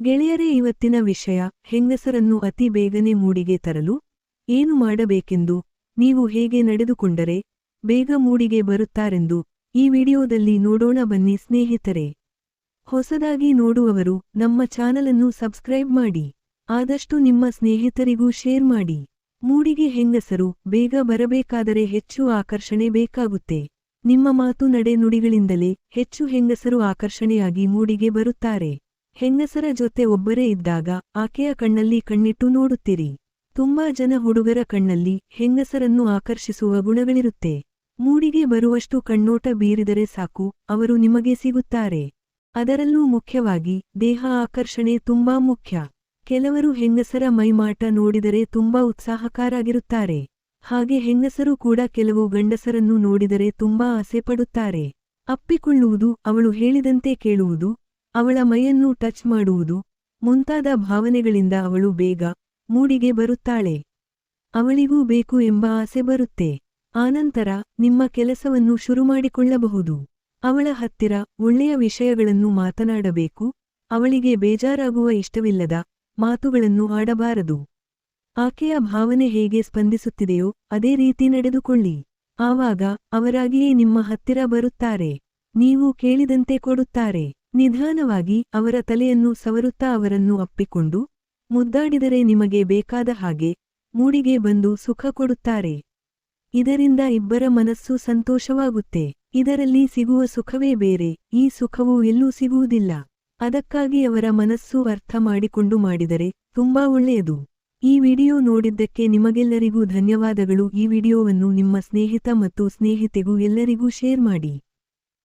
ಗೆಳೆಯರೇ, ಇವತ್ತಿನ ವಿಷಯ ಹೆಂಗಸರನ್ನು ಅತಿ ಬೇಗನೆ ಮೂಡಿಗೆ ತರಲು ಏನು ಮಾಡಬೇಕೆಂದು ನೀವು ಹೇಗೆ ನಡೆದುಕೊಂಡರೆ ಬೇಗ ಮೂಡಿಗೆ ಬರುತ್ತಾರೆಂದು ಈ ವಿಡಿಯೋದಲ್ಲಿ ನೋಡೋಣ. ಬನ್ನಿ ಸ್ನೇಹಿತರೆ, ಹೊಸದಾಗಿ ನೋಡುವವರು ನಮ್ಮ ಚಾನಲನ್ನು ಸಬ್ಸ್ಕ್ರೈಬ್ ಮಾಡಿ, ಆದಷ್ಟು ನಿಮ್ಮ ಸ್ನೇಹಿತರಿಗೂ ಶೇರ್ ಮಾಡಿ. ಮೂಡಿಗೆ ಹೆಂಗಸರು ಬೇಗ ಬರಬೇಕಾದರೆ ಹೆಚ್ಚು ಆಕರ್ಷಣೆ ಬೇಕಾಗುತ್ತೆ. ನಿಮ್ಮ ಮಾತು ನಡೆ ನುಡಿಗಳಿಂದಲೇ ಹೆಚ್ಚು ಹೆಂಗಸರು ಆಕರ್ಷಣೆಯಾಗಿ ಮೂಡಿಗೆ ಬರುತ್ತಾರೆ. ಹೆಂಗಸರ ಜೊತೆ ಒಬ್ಬರೇ ಇದ್ದಾಗ ಆಕೆಯ ಕಣ್ಣಲ್ಲಿ ಕಣ್ಣಿಟ್ಟು ನೋಡುತ್ತೀರಿ. ತುಂಬಾ ಜನ ಹುಡುಗರ ಕಣ್ಣಲ್ಲಿ ಹೆಂಗಸರನ್ನು ಆಕರ್ಷಿಸುವ ಗುಣಗಳಿರುತ್ತೆ. ಮೂಡಿಗೆ ಬರುವಷ್ಟು ಕಣ್ಣೋಟ ಬೀರಿದರೆ ಸಾಕು, ಅವರು ನಿಮಗೆ ಸಿಗುತ್ತಾರೆ. ಅದರಲ್ಲೂ ಮುಖ್ಯವಾಗಿ ದೇಹ ಆಕರ್ಷಣೆ ತುಂಬಾ ಮುಖ್ಯ. ಕೆಲವರು ಹೆಂಗಸರ ಮೈಮಾಟ ನೋಡಿದರೆ ತುಂಬಾ ಉತ್ಸಾಹಕಾರಾಗಿರುತ್ತಾರೆ. ಹಾಗೆ ಹೆಂಗಸರು ಕೂಡ ಕೆಲವು ಗಂಡಸರನ್ನು ನೋಡಿದರೆ ತುಂಬಾ ಆಸೆಪಡುತ್ತಾರೆ. ಅಪ್ಪಿಕೊಳ್ಳುವುದು, ಅವಳು ಹೇಳಿದಂತೆ ಕೇಳುವುದು ಅವಳ ಮೈಯನ್ನು ಟಚ್ ಮಾಡುವುದು ಮುಂತಾದ ಭಾವನೆಗಳಿಂದ ಅವಳು ಬೇಗ ಮೂಡಿಗೆ ಬರುತ್ತಾಳೆ. ಅವಳಿಗೂ ಬೇಕು ಎಂಬ ಆಸೆ ಬರುತ್ತೆ. ಆನಂತರ ನಿಮ್ಮ ಕೆಲಸವನ್ನು ಶುರುಮಾಡಿಕೊಳ್ಳಬಹುದು ಅವಳ ಹತ್ತಿರ ಒಳ್ಳೆಯ ವಿಷಯಗಳನ್ನು ಮಾತನಾಡಬೇಕು. ಅವಳಿಗೆ ಬೇಜಾರಾಗುವ ಇಷ್ಟವಿಲ್ಲದ ಮಾತುಗಳನ್ನು ಆಡಬಾರದು. ಆಕೆಯ ಭಾವನೆ ಹೇಗೆ ಸ್ಪಂದಿಸುತ್ತಿದೆಯೋ ಅದೇ ರೀತಿ ನಡೆದುಕೊಳ್ಳಿ. ಆವಾಗ ಅವರಾಗಿಯೇ ನಿಮ್ಮ ಹತ್ತಿರ ಬರುತ್ತಾರೆ. ನೀವು ಕೇಳಿದಂತೆ ಕೊಡುತ್ತಾರೆ. ನಿಧಾನವಾಗಿ ಅವರ ತಲೆಯನ್ನು ಸವರುತ್ತಾ ಅವರನ್ನು ಅಪ್ಪಿಕೊಂಡು, ಮುದ್ದಾಡಿದರೆ ನಿಮಗೆ ಬೇಕಾದ ಹಾಗೆ ಮೂಡಿಗೆ ಬಂದು ಸುಖ ಕೊಡುತ್ತಾರೆ. ಇದರಿಂದ ಇಬ್ಬರ ಮನಸ್ಸು ಸಂತೋಷವಾಗುತ್ತೆ. ಇದರಲ್ಲಿ ಸಿಗುವ ಸುಖವೇ ಬೇರೆ, ಈ ಸುಖವು ಎಲ್ಲೂ ಸಿಗುವುದಿಲ್ಲ. ಅದಕ್ಕಾಗಿ ಅವರ ಮನಸ್ಸು ಅರ್ಥ ಮಾಡಿಕೊಂಡು ಮಾಡಿದರೆ ತುಂಬಾ ಒಳ್ಳೆಯದು. ಈ ವಿಡಿಯೋ ನೋಡಿದ್ದಕ್ಕೆ ನಿಮಗೆಲ್ಲರಿಗೂ ಧನ್ಯವಾದಗಳು. ಈ ವಿಡಿಯೋವನ್ನು ನಿಮ್ಮ ಸ್ನೇಹಿತ ಮತ್ತು ಸ್ನೇಹಿತೆಗೂ ಎಲ್ಲರಿಗೂ ಶೇರ್ ಮಾಡಿ.